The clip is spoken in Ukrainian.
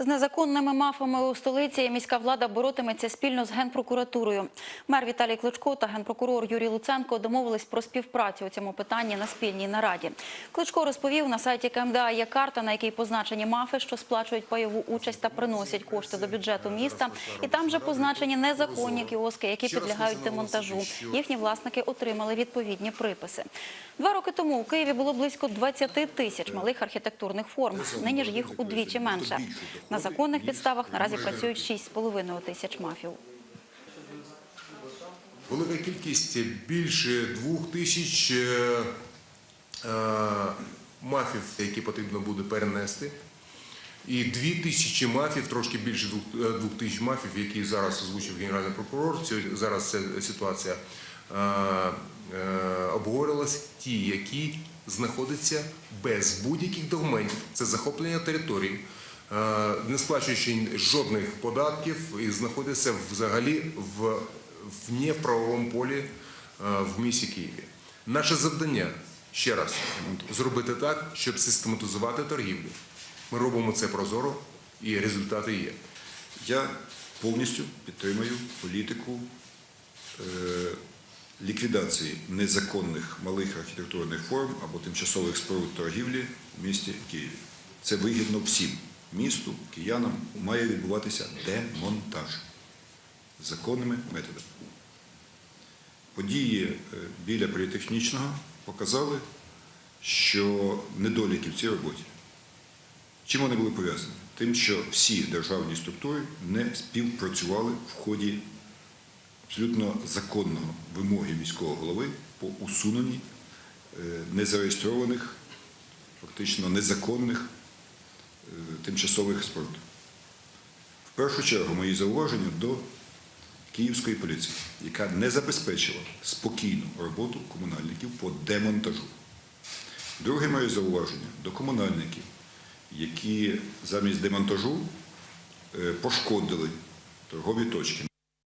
З незаконними мафами у столиці міська влада боротиметься спільно з генпрокуратурою. Мер Віталій Кличко та генпрокурор Юрій Луценко домовились про співпрацю у цьому питанні на спільній нараді. Кличко розповів, на сайті КМДА є карта, на якій позначені мафи, що сплачують пайову участь та приносять кошти до бюджету міста. І там же позначені незаконні кіоски, які підлягають демонтажу. Їхні власники отримали відповідні приписи. Два роки тому у Києві було близько 20 тисяч малих архітектурних форм. Нині ж їх удвічі менше. На законних підставах наразі працюють 6,5 тисяч мафів. Велика кількість більше двох тисяч е, е, мафів, які потрібно буде перенести. І дві тисячі мафів, трошки більше двох, е, тисяч мафів, які зараз озвучив генеральний прокурор. Зараз ця ситуація е. Ті, які знаходяться без будь-яких документів. Це захоплення території, не сплачуючи жодних податків і знаходяться взагалі в, в неправовому полі е, в місті Києві. Наше завдання ще раз зробити так, щоб систематизувати торгівлю. Ми робимо це прозоро, і результати є. Я повністю підтримую політику е, ліквідації незаконних малих архітектурних форм або тимчасових споруд торгівлі в місті Києві. Це вигідно всім місту, киянам має відбуватися демонтаж законними методами. Події е, біля політехнічного показали, що недоліки в цій роботі. Чим вони були пов'язані? Тим, що всі державні структури не співпрацювали в ході абсолютно законного вимоги міського голови по усуненні е, незареєстрованих, фактично незаконних тимчасових споруд. В першу чергу мої зауваження до Київської поліції, яка не забезпечила спокійну роботу комунальників по демонтажу. Друге моє зауваження до комунальників, які замість демонтажу е, пошкодили торгові точки,